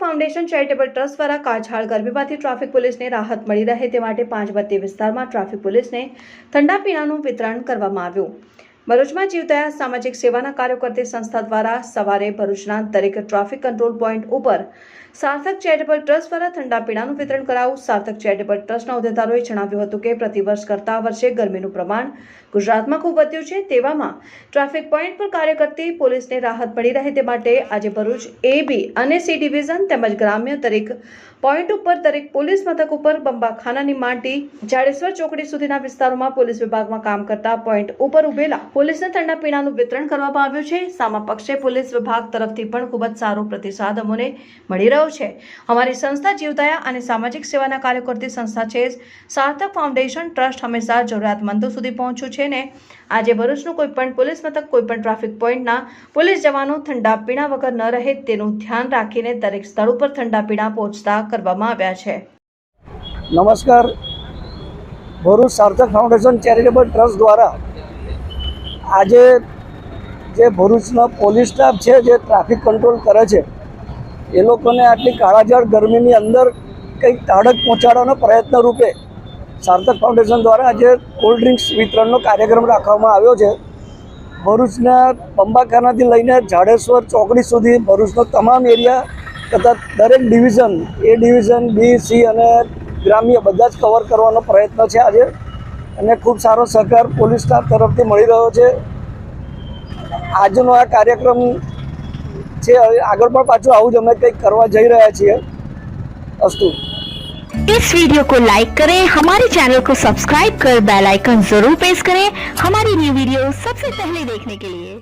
Foundation charitable trust દ્વારા કાછાળ ગરમીમાંથી traffic પોલીસને રાહત મળી રહે તે માટે પાંચ બત્તી વિસ્તારમાં ટ્રાફિક પોલીસને ઠંડા પીણાનું વિતરણ કરવામાં આવ્યું. ભરૂચમાં જીવતા સામાજિક સેવાના કાર્યો કરતી સંસ્થા દ્વારા સવારે ભરૂચના દરેક ટ્રાફિક કંટ્રોલ પોઈન્ટ ઉપર સાર્થક ચેરિટેબલ ટ્રસ્ટ દ્વારા ઠંડા પીણાનું વિતરણ કરાવું. સાર્થક ચેરિટેબલ ટ્રસ્ટના હોદ્દેદારોએ જણાવ્યું હતું કે પ્રતિવર્ષ કરતા વર્ષે ગરમીનું પ્રમાણ ગુજરાતમાં ખૂબ વધ્યું છે. તેવામાં ટ્રાફિક પોઈન્ટ પર કાર્ય કરતી પોલીસને રાહત મળી રહે તે માટે આજે ભરૂચ એ બી અને સી ડિવિઝન તેમજ ગ્રામ્ય દરેક પોઈન્ટ ઉપર દરેક પોલીસ મથક ઉપર બંબાખાનાની માંટી જાડેશ્વર ચોકડી સુધીના વિસ્તારોમાં પોલીસ વિભાગમાં કામ કરતા પોઈન્ટ ઉપર ઉભેલા પોલીસને ઠંડા પીણાનું વિતરણ કરવામાં આવ્યું છે. સામા પક્ષે પોલીસ વિભાગ તરફથી પણ ખૂબ જ સારો પ્રતિસાદ અમને મળી રહ્યો છે. અમારી સંસ્થા જીવદયા અને સામાજિક સેવાના કાર્યો કરતી સંસ્થા છે. સાર્થક ફાઉન્ડેશન ટ્રસ્ટ હંમેશા જરૂરિયાતમંદો સુધી પહોંચ્યું છે ને આજે ભરૂચનું કોઈ પણ પોલીસ મથક કોઈપણ ટ્રાફિક પોઈન્ટના પોલીસ જવાનો ઠંડા પીણા વગર ન રહે તેનું ધ્યાન રાખીને દરેક સ્થળ ઉપર ઠંડા પીણા પહોંચતા કરવામાં આવ્યા છે. નમસ્કાર. ભરૂચ સાર્થક ફાઉન્ડેશન ચેરિટેબલ ટ્રસ્ટ દ્વારા આજે જે ભરૂચના પોલીસ સ્ટાફ છે, જે ટ્રાફિક કંટ્રોલ કરે છે, એ લોકોને આટલી કાળાજાળ ગરમીની અંદર કંઈક તાડક પહોંચાડવાનો પ્રયત્ન રૂપે સાર્થક ફાઉન્ડેશન દ્વારા આજે કોલ્ડ ડ્રિંક્સ વિતરણનો કાર્યક્રમ રાખવામાં આવ્યો છે. ભરૂચના બંબાખાનાથી લઈને જાડેશ્વર ચોકડી સુધી ભરૂચનો તમામ એરિયા તથા દરેક division, A division, B, C અને ગ્રામ્ય બધા જ કવર કરવાનો પ્રયત્ન છે આજે. અને ખૂબ સારો સહકાર પોલીસ સ્ટાફ તરફથી મળી રહ્યો છે આજનો આ કાર્યક્રમ છે હવે આગળ પણ પાછું આવું જ અમે કંઈક કરવા જઈ રહ્યા છીએ અસ્તુ इस वीडियो को लाइक करें हमारे चैनल को सब्सक्राइब कर बेल आइकन जरूर प्रेस करें हमारी न्यू वीडियो सबसे पहले देखने के लिए